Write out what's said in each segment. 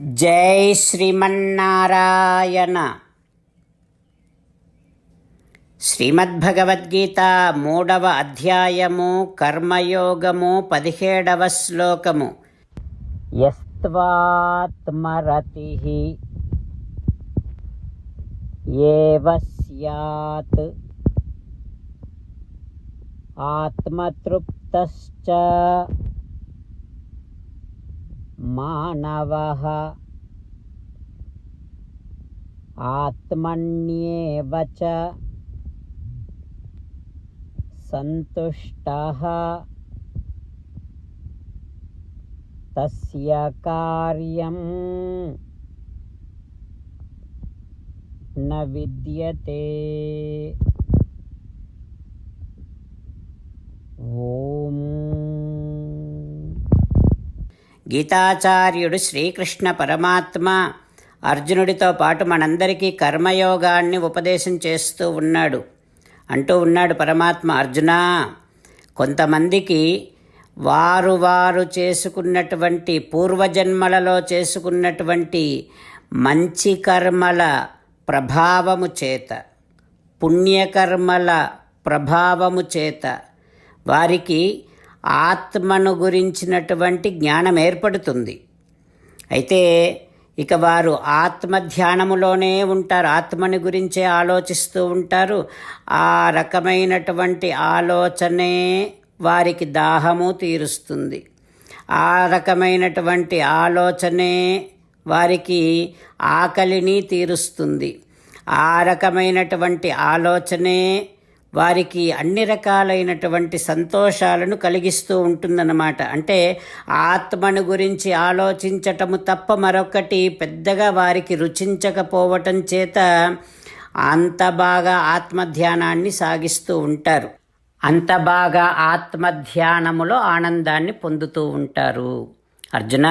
జై శ్రీమన్నారాయణ. శ్రీమద్భగవద్గీత మూడవ అధ్యాయము కర్మయోగము పదిహేడవ శ్లోకము. యస్త్వాత్మరతి. ఏవ స్యాత్. ఆత్మతృప్తశ్చ. మానవः ఆత్మన్యేవ చ సంతుష్టः తస్య కార్యం న విద్యతే ఓం గీతాచార్యుడు శ్రీకృష్ణ పరమాత్మ అర్జునుడితో పాటు మనందరికీ కర్మయోగాన్ని ఉపదేశం చేస్తూ ఉన్నాడు. అంటూ ఉన్నాడు పరమాత్మ అర్జున కొంతమందికి వారు వారు చేసుకున్నటువంటి పూర్వజన్మలలో చేసుకున్నటువంటి మంచి కర్మల ప్రభావము చేత పుణ్యకర్మల ప్రభావము చేత వారికి ఆత్మను గురించినటువంటి జ్ఞానం ఏర్పడుతుంది. అయితే ఇక వారు ఆత్మ ధ్యానములోనే ఉంటారు. ఆత్మని గురించే ఆలోచిస్తూ ఉంటారు. ఆ రకమైనటువంటి ఆలోచనే వారికి దాహము తీరుస్తుంది. ఆ రకమైనటువంటి ఆలోచనే వారికి ఆకలిని తీరుస్తుంది. ఆ రకమైనటువంటి ఆలోచనే వారికి అన్ని రకాలైనటువంటి సంతోషాలను కలిగిస్తూ ఉంటుందన్నమాట. అంటే ఆత్మను గురించి ఆలోచించటము తప్ప మరొకటి పెద్దగా వారికి రుచించకపోవటం చేత అంత బాగా ఆత్మధ్యానాన్ని సాగిస్తూ ఉంటారు. అంత బాగా ఆత్మధ్యానములో ఆనందాన్ని పొందుతూ ఉంటారు. అర్జున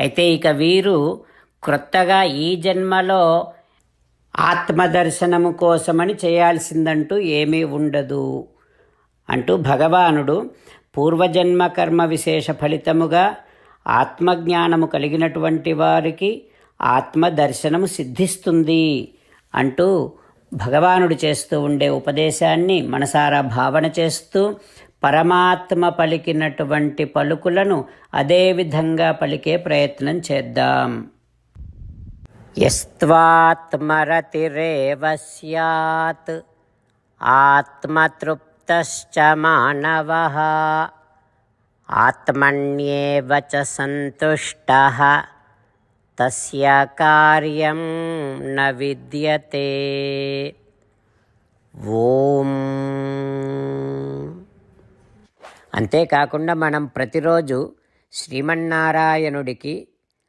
అయితే ఇక వీరు క్రొత్తగా ఈ జన్మలో ఆత్మదర్శనము కోసమని చేయాల్సిందంటూ ఏమీ ఉండదు. అంటూ భగవానుడు పూర్వజన్మ కర్మ విశేష ఫలితముగా ఆత్మజ్ఞానము కలిగినటువంటి వారికి ఆత్మదర్శనము సిద్ధిస్తుంది అంటూ భగవానుడు చేస్తూ ఉండే ఉపదేశాన్ని మనసారా భావన చేస్తూ పరమాత్మ పలికినటువంటి పలుకులను అదేవిధంగా పలికే ప్రయత్నం చేద్దాం. యస్వాత్మరతిరేవ సత్ ఆత్మతృప్తశ్చ మానవ. ఆత్మన్యేవ చ సంతుష్టः. తస్య కార్యం న విద్యతే. ఓం. అంతేకాకుండా మనం ప్రతిరోజు శ్రీమన్నారాయణుడికి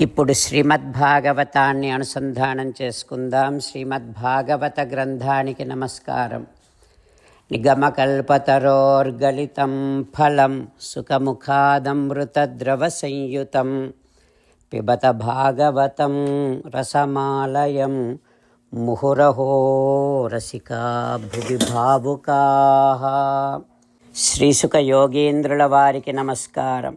ఇప్పుడు శ్రీమద్భాగవతాన్ని అనుసంధానం చేసుకుందాం. శ్రీమద్భాగవత గ్రంథానికి నమస్కారం. నిగమకల్పతరోర్గలితం ఫలం సుఖముఖాదమృతద్రవసంయుతం. పిబత భాగవతం రసమాలయం ముహురహో రసికా భువి భావుకా. శ్రీసుఖ యోగేంద్రుల వారికి నమస్కారం.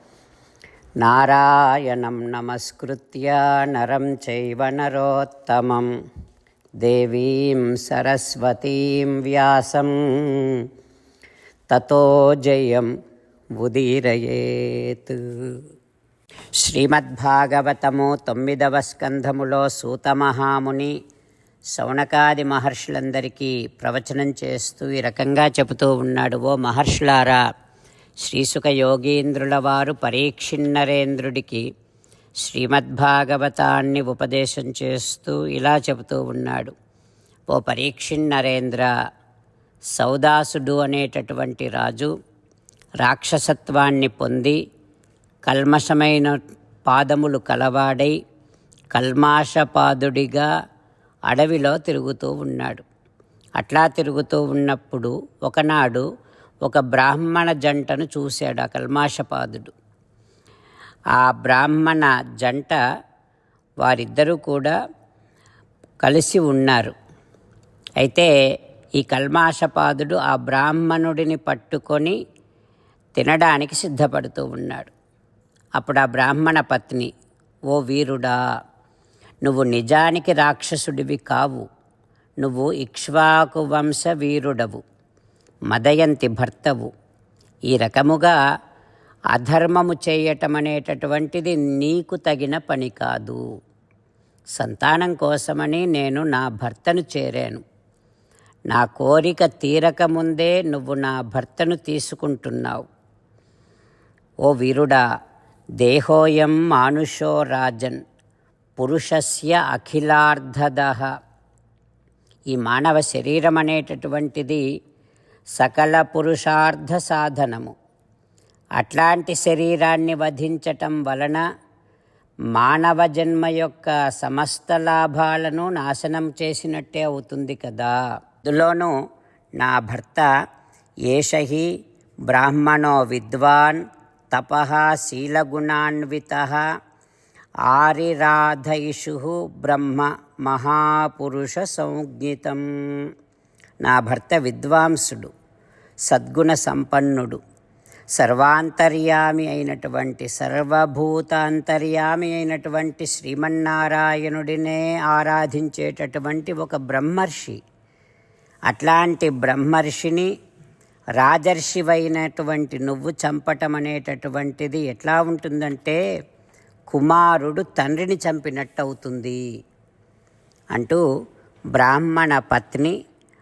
నారాయణం నమస్కృత్య నరం చైవ నరోత్తమం. దేవీం సరస్వతీం వ్యాసం. తతో జయం ఉదీరయేత్. శ్రీమద్భాగవతము తొమ్మిదవ స్కంధములో సూతమహాముని శౌనకాది మహర్షులందరికీ ప్రవచనం చేస్తూ ఈ రకంగా చెబుతూ ఉన్నాడు. ఓ మహర్షులారా శ్రీసుక యోగీంద్రుల వారు పరీక్షిన్నరేంద్రుడికి శ్రీమద్భాగవతాన్ని ఉపదేశం చేస్తూ ఇలా చెబుతూ ఉన్నాడు. ఓ పరీక్షిన్నరేంద్ర సౌదాసుడు అనేటటువంటి రాజు రాక్షసత్వాన్ని పొంది కల్మషమైన పాదములు కలవాడై కల్మాషపాదుడిగా అడవిలో తిరుగుతూ ఉన్నాడు. అట్లా తిరుగుతూ ఉన్నప్పుడు ఒకనాడు ఒక బ్రాహ్మణ జంటను చూశాడు ఆ కల్మాషపాదుడు. ఆ బ్రాహ్మణ జంట వారిద్దరూ కూడా కలిసి ఉన్నారు. అయితే ఈ కల్మాషపాదుడు ఆ బ్రాహ్మణుడిని పట్టుకొని తినడానికి సిద్ధపడుతూ ఉన్నాడు. అప్పుడు ఆ బ్రాహ్మణ పత్ని ఓ వీరుడా నువ్వు నిజానికి రాక్షసుడివి కావు. నువ్వు ఇక్ష్వాకు వంశ వీరుడవు. మదయంతి భర్తవు. ఈ రకముగా అధర్మము చేయటం అనేటటువంటిది నీకు తగిన పని కాదు. సంతానం కోసమని నేను నా భర్తను చేరాను. నా కోరిక తీరకముందే నువ్వు నా భర్తను తీసుకుంటున్నావు. ఓ వీరుడా దేహోయం మానుషో రాజన్ పురుషస్య అఖిలార్ధద. ఈ మానవ శరీరం అనేటటువంటిది సకల పురుషార్థ సాధనము. అట్లాంటి శరీరాన్ని వధించటం వలన మానవ జన్మ యొక్క సమస్త లాభాలను నాశనం చేసినట్టే అవుతుంది కదా. అందులోనూ నా భర్త ఏషహి బ్రాహ్మణో విద్వాన్ తప శీలగుణాన్విత ఆరిరాధయిషు బ్రహ్మ మహాపురుష సంజ్ఞితం. నా భర్త విద్వాంసుడు సద్గుణ సంపన్నుడు సర్వాంతర్యామి అయినటువంటి సర్వభూతాంతర్యామి అయినటువంటి శ్రీమన్నారాయణుడినే ఆరాధించేటటువంటి ఒక బ్రహ్మర్షి. అట్లాంటి బ్రహ్మర్షిని రాజర్షివైనటువంటి నువ్వు చంపటం అనేటటువంటిది ఎట్లా ఉంటుందంటే కుమారుడు తండ్రిని చంపినట్టు అవుతుంది అంటూ బ్రాహ్మణ పత్ని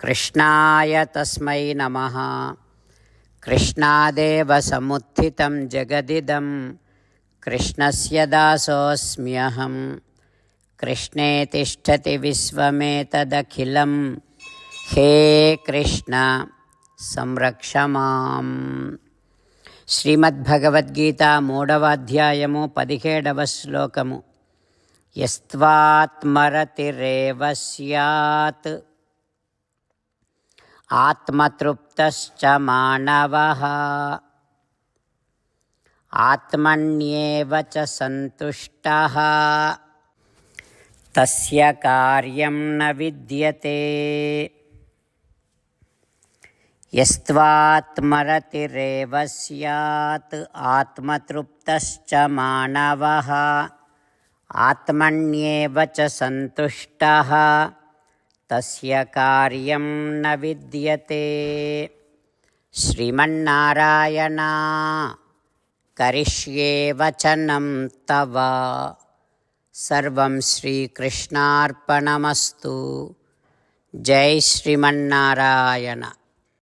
కృష్ణాయ తస్మై నమ. కృష్ణాదేవ సముత్థితం జగదిదం కృష్ణస్య దాసోऽస్మ్యహం కృష్ణే తిష్టతి విశ్వమేతదఖిలం హే కృష్ణ సంరక్ష మాం. శ్రీమద్భగవద్గీత మూడవ అధ్యాయము పదిహేడవ శ్లోకము. యస్త్వాత్మరతిరేవ आत्मतृप्तश्च मानवः। आत्मन्येव च सन्तुष्टः। तस्य कार्यं न विद्यते। यस्त्वात्मरतिरेव स्यात्। आत्मतृप्तश्च मानवः। आत्मन्येव च सन्तुष्टः। తస్య కార్యం న విద్యతే. శ్రీమన్నారాయణ కరిష్యే వచనం తవ. సర్వం శ్రీకృష్ణార్పణమస్తు. జై శ్రీమన్నారాయణ.